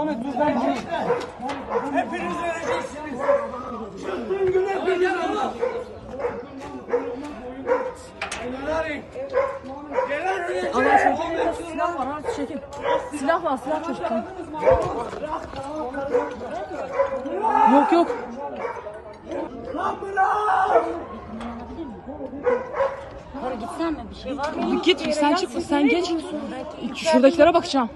Muhammed dur ben gideyim. Hepiniz öleceksiniz. Çıktığın gün hepiniz. Gelen ölecek. Allah çekin. Silah var ha çekin. Silah var silah çocuklar. Yok yok. Lan bırak. Hadi gitsen mi? Bir şey var mı? Git sen çık sen geç. Şuradakilere bakacağım.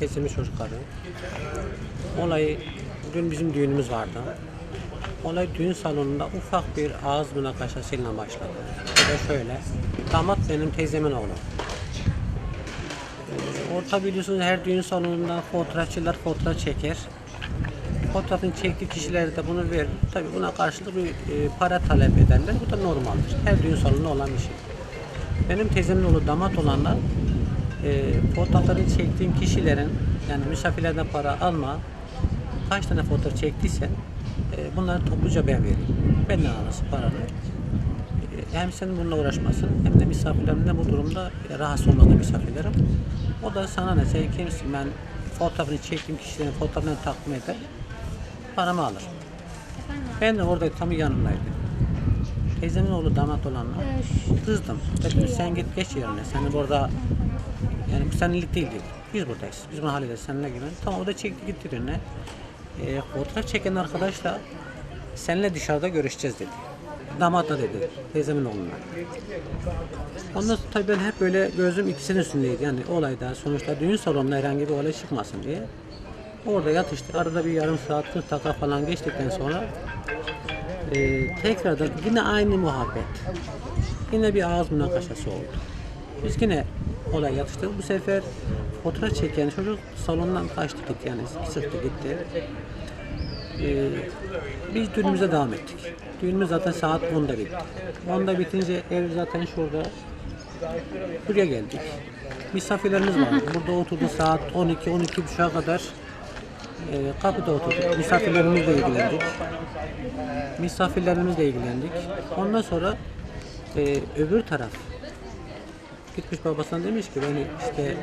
Kesilmiş çocukları. Olay dün bizim düğünümüz vardı. Olay düğün salonunda ufak bir ağız münakaşasıyla başladı. O şöyle. Damat benim teyzemin oğlu. Orta biliyorsunuz her düğün salonunda fotoğrafçılar fotoğraf çeker. Fotoğrafını çektiği kişiler de bunu verir. Tabii buna karşılık bir e, para talep ederler. Bu da normaldir. Her düğün salonunda olan bir şey. Benim teyzemin oğlu damat olanlar e, fotoğrafları çektiğim kişilerin yani misafirlerden para alma kaç tane fotoğraf çektiyse e, bunları topluca ben vereyim. Benden alması paranı. E, hem senin bununla uğraşmasın hem de misafirlerim de bu durumda e, rahatsız olmadı misafirlerim. O da sana ne sen kimsin ben fotoğrafını çektiğim kişilerin fotoğraflarını takdim eder paramı alır. Ben de orada tam yanındaydım. Teyzemin oğlu damat olanla kızdım. Dedim sen git geç yerine. Seni burada yani bu senelik değil dedi. Biz buradayız. Biz bunu hallederiz. Seninle gibi. Tamam o da çekti gitti yerine. E, fotoğraf çeken arkadaş da seninle dışarıda görüşeceğiz dedi. Damatla dedi. Teyzemin oğluna. Ondan sonra tabii ben hep böyle gözüm ikisinin üstündeydi. Yani olayda sonuçta düğün salonunda herhangi bir olay çıkmasın diye. Orada yatıştık. Arada bir yarım saat 40 dakika falan geçtikten sonra e, tekrardan yine aynı muhabbet. Yine bir ağız münakaşası oldu. Biz yine olay yatıştık. Bu sefer fotoğraf çeken çocuk salondan kaçtı gitti yani sıktı gitti. Ee, biz düğünümüze devam ettik. Düğünümüz zaten saat 10'da bitti. 10'da bitince ev zaten şurada. Buraya geldik. Misafirlerimiz vardı. Burada oturdu saat 12-12.30'a kadar. Ee, kapıda oturduk. Misafirlerimizle ilgilendik. Misafirlerimizle ilgilendik. Ondan sonra e, öbür taraf gitmiş babasına demiş ki beni işte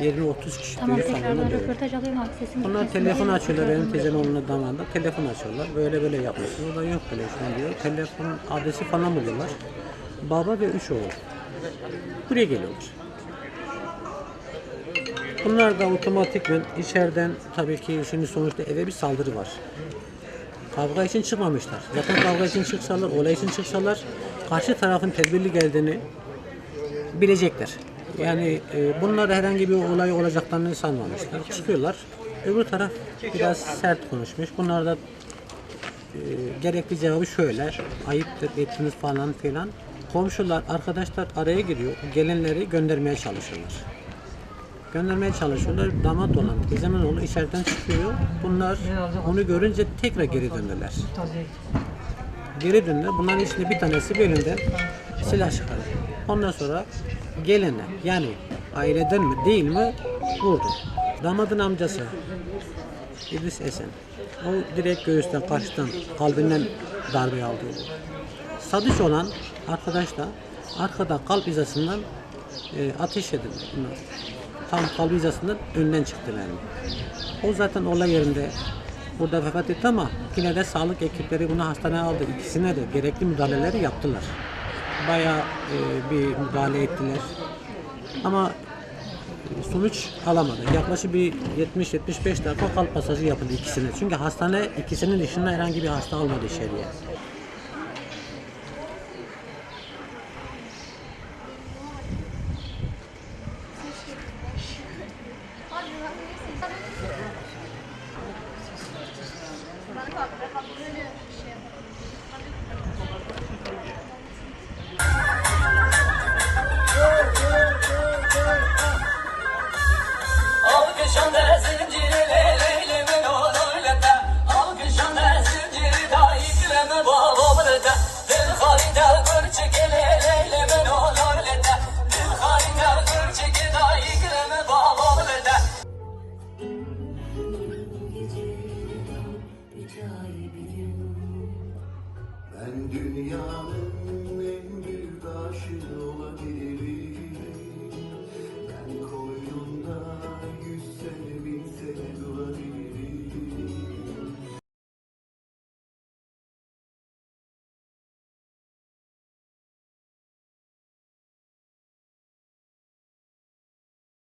20-30 kişi Tamam diyor. röportaj alayım abi sesini. Onlar telefon açıyorlar benim teyzemin oğluna damanda. Telefon açıyorlar. Böyle böyle yapıyorsunuz. O da yok böyle şu diyor. Telefon adresi falan buluyorlar. Baba ve üç oğul. Buraya geliyorlar. Bunlar da otomatikmen içeriden tabii ki şimdi sonuçta eve bir saldırı var. Kavga için çıkmamışlar. Zaten kavga için çıksalar, olay için çıksalar karşı tarafın tedbirli geldiğini bilecekler. Yani e, bunlar herhangi bir olay olacaklarını sanmamışlar. Çıkıyorlar. Öbür taraf biraz sert konuşmuş. Bunlar da e, gerekli cevabı şöyle. Ayıptır ettiniz falan filan. Komşular, arkadaşlar araya giriyor. Gelenleri göndermeye çalışıyorlar. Göndermeye çalışıyorlar. Damat olan teyzemin oğlu içeriden çıkıyor. Bunlar onu görünce tekrar geri döndüler. Geri döndüler. Bunların içinde bir tanesi bir elinden silah çıkarıyor. Ondan sonra gelene yani aileden mi değil mi vurdu. Damadın amcası İdris Esen. O direkt göğüsten karşıdan kalbinden darbe aldı. Sadıç olan arkadaş da arkada kalp hizasından e, ateş edildi. Tam kalp hizasından önden çıktı mermi. O zaten olay yerinde burada vefat etti ama yine de sağlık ekipleri bunu hastaneye aldı. İkisine de gerekli müdahaleleri yaptılar. Bayağı e, bir müdahale ettiler. Ama sonuç alamadı. Yaklaşık bir 70-75 dakika kalp masajı yapıldı ikisine. Çünkü hastane ikisinin dışında herhangi bir hasta almadı içeriye. Alkışan da zinciri leylemin oğluyla Alkışan Ben dünyanın en büyük aşığı olabilirim.